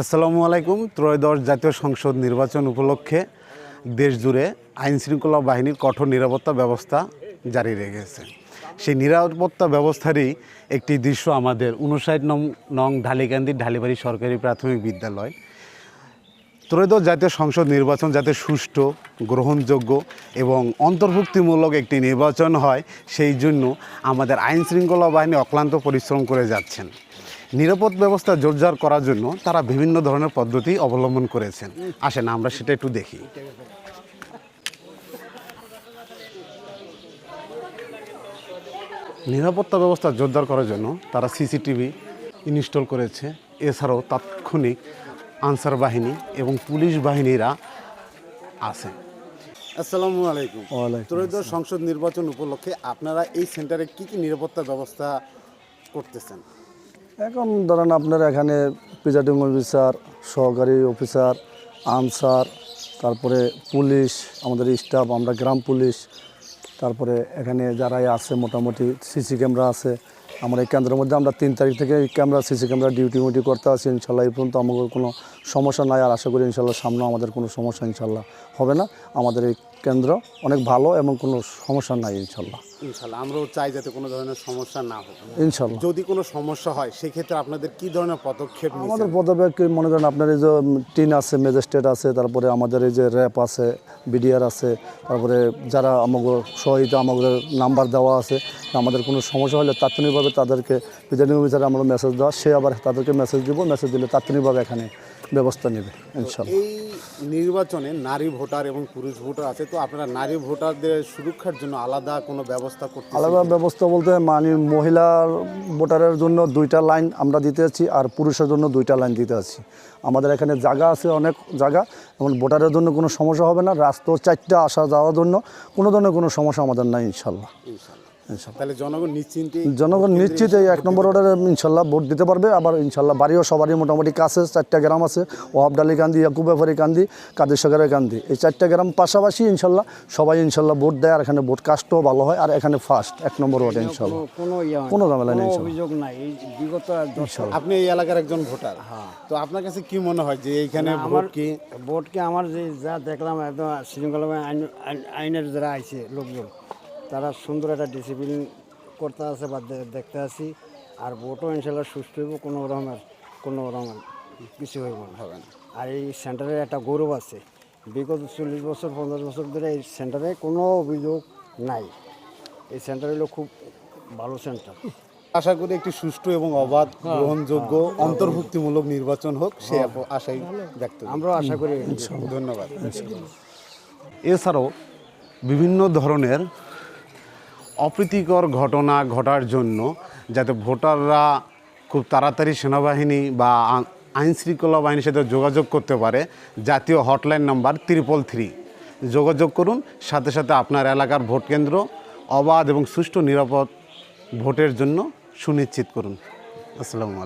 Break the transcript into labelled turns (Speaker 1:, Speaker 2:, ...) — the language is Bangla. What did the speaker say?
Speaker 1: আসসালামু আলাইকুম। ত্রয়োদশ জাতীয় সংসদ নির্বাচন উপলক্ষে দেশ জুড়ে আইন শৃঙ্খলা বাহিনীর কঠোর নিরাপত্তা ব্যবস্থা জারি রেখেছে। সেই নিরাপত্তা ব্যবস্থারই একটি দৃশ্য আমাদের। উনষাট নং নং ঢালিকান্দি ঢালিবাড়ি সরকারি প্রাথমিক বিদ্যালয়। ত্রয়োদশ জাতীয় সংসদ নির্বাচন যাতে সুষ্ঠু, গ্রহণযোগ্য এবং অন্তর্ভুক্তিমূলক একটি নির্বাচন হয়, সেই জন্য আমাদের আইন শৃঙ্খলা বাহিনী অক্লান্ত পরিশ্রম করে যাচ্ছেন। নিরাপদ ব্যবস্থা জোরদার করার জন্য তারা বিভিন্ন ধরনের পদ্ধতি অবলম্বন করেছেন। আসেন, আমরা সেটা একটু দেখি। নিরাপত্তা ব্যবস্থা জোরদার করার জন্য তারা সিসিটিভি ইনস্টল করেছে। এছাড়াও তাৎক্ষণিক আনসার বাহিনী এবং পুলিশ বাহিনীরা আছে। আসসালামু আলাইকুম। ত্রয়োদশ সংসদ নির্বাচন উপলক্ষে আপনারা এই সেন্টারে কি কি নিরাপত্তা ব্যবস্থা করতেছেন?
Speaker 2: এখন ধরেন আপনার এখানে প্রিজাইডিং অফিসার সহকারী অফিসার আনসার তারপরে পুলিশ আমাদের স্টাফ আমরা গ্রাম পুলিশ তারপরে এখানে যারাই আছে, মোটামুটি সিসি ক্যামেরা আছে, আমরা এই কেন্দ্রের মধ্যে আমরা তিন তারিখ থেকে ক্যামেরা, সিসি ক্যামেরা ডিউটি মিউটি করতে আছি, ইনশাল্লাহ। এই পর্যন্ত আমাদের কোনো সমস্যা নাই, আর আশা করি ইনশাল্লাহ সামনে আমাদের কোনো সমস্যা ইনশাল্লাহ হবে না। আমাদের এই কেন্দ্র অনেক ভালো এবং কোনো সমস্যা নাই ইনশাল্লাহ।
Speaker 1: ইনশাল্লাহ আমরাও চাই যাতে কোনো ধরনের সমস্যা না হোক।
Speaker 2: ইনশাল্লাহ।
Speaker 1: যদি কোনো সমস্যা হয় সেক্ষেত্রে আপনাদের কি ধরনের পদক্ষেপ
Speaker 2: আমাদের পদক্ষেপ কি মনে করেন আপনার এই যে টিন আছে ম্যাজিস্ট্রেট আছে তারপরে আমাদের এই যে র্যাপ আছে বিডিআর আছে তারপরে যারা আমাকে সহায়িতা আমাদের নাম্বার দেওয়া আছে আমাদের কোনো সমস্যা হলে তাৎক্ষণিকভাবে তাদেরকে অফিসারে আমরা মেসেজ দেওয়া সে আবার তাদেরকে মেসেজ দিব মেসেজ দিলে তাৎক্ষণিকভাবে এখানে ব্যবস্থা নেবে ইনশাল্লাহ।
Speaker 1: এই নির্বাচনে নারী ভোটার এবং পুরুষ ভোটার আছে তো আপনারা নারী ভোটারদের সুরক্ষার জন্য আলাদা কোনো ব্যবস্থা করতে
Speaker 2: আলাদা ব্যবস্থা বলতে মানে মহিলার ভোটারের জন্য দুইটা লাইন আমরা দিতে আছি আর পুরুষের জন্য দুইটা লাইন দিতে আছি। আমাদের এখানে জায়গা আছে অনেক জায়গা এবং ভোটারের জন্য কোনো সমস্যা হবে না রাস্তা চারটা আসা যাওয়ার জন্য কোনো ধরনের কোনো সমস্যা আমাদের নাই ইনশাল্লাহ
Speaker 1: ইনশাল্লাহ।
Speaker 2: ইনশাল্লাহ।
Speaker 1: তাহলে জনগণ নিশ্চিন্তে
Speaker 2: জনগণ নিশ্চিত এই এক নম্বর অর্ডারে ইনশাল্লাহ ভোট দিতে পারবে। আবার ইনশাল্লাহ বাড়িও সবারই মোটামুটি কাছে চারটা গ্রাম আছে। ওয়াবডালি কান্দি ইয়াকুব ব্যাপারী কান্দি কাদের সাগরের কান্দি। এই চারটা গ্রাম পাশাপাশি ইনশাল্লাহ সবাই ইনশাল্লাহ ভোট দেয়। আর এখানে ভোট কাস্টও ভালো হয়। আর এখানে ফার্স্ট এক নম্বর ওয়ার্ডে ইনশাল্লাহ
Speaker 3: কোনো ইয়ে
Speaker 2: কোনো ঝামেলা নেই
Speaker 3: অভিযোগ নাই। এই বিগত দশ
Speaker 1: আপনি এই এলাকার একজন ভোটার। হ্যাঁ। তো আপনার কাছে কি মনে হয় যে এইখানে ভোট কি?
Speaker 3: ভোটকে আমার যে যা দেখলাম একদম শৃঙ্খলা আইন আইন- আইনের যারা আইছে লোকজন তারা সুন্দর একটা ডিসিপ্লিন করতে আছে বা দেখতে আছি। আর ভোটও ইনশাল্লাহ সুস্থ হইব কোনো রকমের কোনো রকমের কিছু হইব না। হবে না। আর এই সেন্টারের একটা গৌরব আছে। বিগত চল্লিশ বছর পঞ্চাশ বছর ধরে এই সেন্টারে কোনো অভিযোগ নাই। এই সেন্টার হলো খুব ভালো সেন্টার।
Speaker 1: আশা করি একটি সুষ্ঠু এবং অবাধ গ্রহণযোগ্য অন্তর্ভুক্তিমূলক নির্বাচন হোক সে আশাই ব্যক্ত করি।
Speaker 3: আমরাও আশা করি।
Speaker 1: ধন্যবাদ।
Speaker 4: এছাড়াও বিভিন্ন ধরনের অপ্রীতিকর ঘটনা ঘটার জন্য যাতে ভোটাররা খুব তাড়াতাড়ি সেনাবাহিনী বা আইনশৃঙ্খলা আইন শৃঙ্খলা বাহিনীর সাথে যোগাযোগ করতে পারে। জাতীয় হটলাইন নাম্বার ত্রিপল থ্রি। যোগাযোগ করুন, সাথে সাথে আপনার এলাকার ভোট কেন্দ্র অবাধ এবং সুষ্ঠু নিরাপদ ভোটের জন্য সুনিশ্চিত করুন। আসসালামু আলাইকুম।